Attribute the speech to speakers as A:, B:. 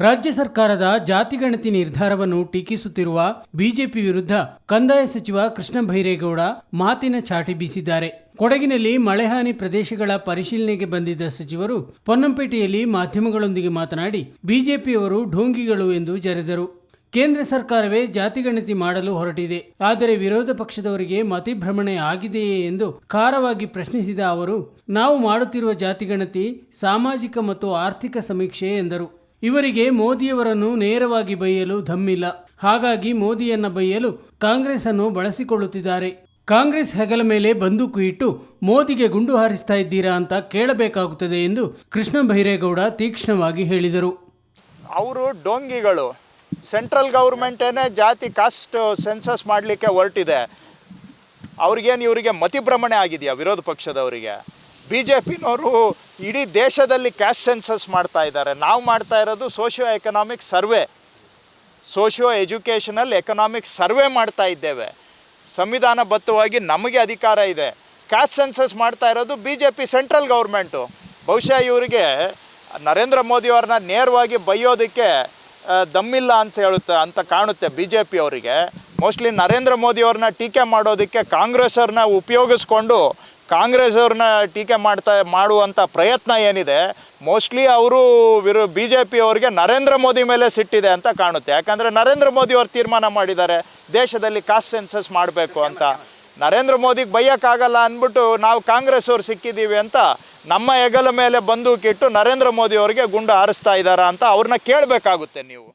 A: ರಾಜ್ಯ ಸರ್ಕಾರದ ಜಾತಿಗಣತಿ ನಿರ್ಧಾರವನ್ನು ಟೀಕಿಸುತ್ತಿರುವ ಬಿಜೆಪಿ ವಿರುದ್ಧ ಕಂದಾಯ ಸಚಿವ ಕೃಷ್ಣ ಬೈರೇಗೌಡ ಮಾತಿನ ಚಾಟಿ ಬೀಸಿದ್ದಾರೆ. ಕೊಡಗಿನಲ್ಲಿ ಮಳೆಹಾನಿ ಪ್ರದೇಶಗಳ ಪರಿಶೀಲನೆಗೆ ಬಂದಿದ್ದ ಸಚಿವರು ಪೊನ್ನಂಪೇಟೆಯಲ್ಲಿ ಮಾಧ್ಯಮಗಳೊಂದಿಗೆ ಮಾತನಾಡಿ ಬಿಜೆಪಿಯವರು ಢೋಂಗಿಗಳು ಎಂದು ಜರೆದರು. ಕೇಂದ್ರ ಸರ್ಕಾರವೇ ಜಾತಿಗಣತಿ ಮಾಡಲು ಹೊರಟಿದೆ. ಆದರೆ ವಿರೋಧ ಪಕ್ಷದವರಿಗೆ ಮತಿಭ್ರಮಣೆ ಆಗಿದೆಯೇ ಎಂದು ಖಾರವಾಗಿ ಪ್ರಶ್ನಿಸಿದ ಅವರು, ನಾವು ಮಾಡುತ್ತಿರುವ ಜಾತಿಗಣತಿ ಸಾಮಾಜಿಕ ಮತ್ತು ಆರ್ಥಿಕ ಸಮೀಕ್ಷೆ ಎಂದರು. ಇವರಿಗೆ ಮೋದಿಯವರನ್ನು ನೇರವಾಗಿ ಬೈಯಲು ಧಮ್ಮಿಲ್ಲ. ಹಾಗಾಗಿ ಮೋದಿಯನ್ನ ಬೈಯಲು ಕಾಂಗ್ರೆಸ್ ಅನ್ನು ಬಳಸಿಕೊಳ್ಳುತ್ತಿದ್ದಾರೆ. ಕಾಂಗ್ರೆಸ್ ಹೆಗಲ ಮೇಲೆ ಬಂದೂಕು ಇಟ್ಟು ಮೋದಿಗೆ ಗುಂಡು ಹಾರಿಸ್ತಾ ಇದ್ದೀರಾ ಅಂತ ಕೇಳಬೇಕಾಗುತ್ತದೆ ಎಂದು ಕೃಷ್ಣ ಬೈರೇಗೌಡ ತೀಕ್ಷ್ಣವಾಗಿ ಹೇಳಿದರು.
B: ಅವರು ಡೋಂಗಿಗಳು. ಸೆಂಟ್ರಲ್ ಗೌರ್ಮೆಂಟೇನೆ ಜಾತಿ ಕಾಸ್ಟ್ ಸೆನ್ಸಸ್ ಮಾಡಲಿಕ್ಕೆ ಹೊರಟಿದೆ. ಅವ್ರಿಗೇನು ಇವರಿಗೆ ಮತಿಭ್ರಮಣೆ ಆಗಿದೆಯಾ ವಿರೋಧ ಪಕ್ಷದವರಿಗೆ? ಬಿ ಜೆ ಪಿನವರು ಇಡೀ ದೇಶದಲ್ಲಿ ಕ್ಯಾಶ್ ಸೆನ್ಸಸ್ ಮಾಡ್ತಾ ಇದ್ದಾರೆ. ನಾವು ಮಾಡ್ತಾ ಇರೋದು socio economic survey socio educational economic survey ಮಾಡ್ತಾ ಇದ್ದೇವೆ. ಸಂವಿಧಾನಬದ್ಧವಾಗಿ ನಮಗೆ ಅಧಿಕಾರ ಇದೆ. ಕ್ಯಾಶ್ ಸೆನ್ಸಸ್ ಮಾಡ್ತಾ ಇರೋದು B J P central government ಬಹುಶಃ ಇವರಿಗೆ ನರೇಂದ್ರ ಮೋದಿಯವ್ರನ್ನ ನೇರವಾಗಿ ಬೈಯೋದಕ್ಕೆ ದಮ್ಮಿಲ್ಲ ಅಂತ ಹೇಳುತ್ತೆ, ಅಂತ ಕಾಣುತ್ತೆ ಬಿ ಜೆ ಪಿ ಅವರಿಗೆ. ಮೋಸ್ಟ್ಲಿ ನರೇಂದ್ರ ಮೋದಿಯವ್ರನ್ನ ಟೀಕೆ ಮಾಡೋದಕ್ಕೆ ಕಾಂಗ್ರೆಸ್ ಉಪಯೋಗಿಸ್ಕೊಂಡು ಕಾಂಗ್ರೆಸ್ ಅವ್ರನ್ನ ಟೀಕೆ ಮಾಡ್ತಾ ಮಾಡುವಂಥ ಪ್ರಯತ್ನ ಏನಿದೆ, ಮೋಸ್ಟ್ಲಿ ಅವರು ವಿರು ಬಿ ಜೆ ಪಿ ಅವರಿಗೆ ನರೇಂದ್ರ ಮೋದಿ ಮೇಲೆ ಸಿಟ್ಟಿದೆ ಅಂತ ಕಾಣುತ್ತೆ. ಯಾಕಂದರೆ ನರೇಂದ್ರ ಮೋದಿ ಅವರು ತೀರ್ಮಾನ ಮಾಡಿದ್ದಾರೆ, ದೇಶದಲ್ಲಿ ಕಾಸ್ಟ್ ಸೆನ್ಸಸ್ ಮಾಡಬೇಕು ಅಂತ. ನರೇಂದ್ರ ಮೋದಿಗೆ ಬೈಯೋಕ್ಕಾಗಲ್ಲ ಅಂದ್ಬಿಟ್ಟು ನಾವು ಕಾಂಗ್ರೆಸ್ ಅವ್ರು ಸಿಕ್ಕಿದ್ದೀವಿ ಅಂತ ನಮ್ಮ ಹೆಗಲ ಮೇಲೆ ಬಂದೂಕಿಟ್ಟು ನರೇಂದ್ರ ಮೋದಿ ಅವರಿಗೆ ಗುಂಡು ಹಾರಿಸ್ತಾ ಇದ್ದಾರಾ ಅಂತ ಅವ್ರನ್ನ ಕೇಳಬೇಕಾಗುತ್ತೆ ನೀವು.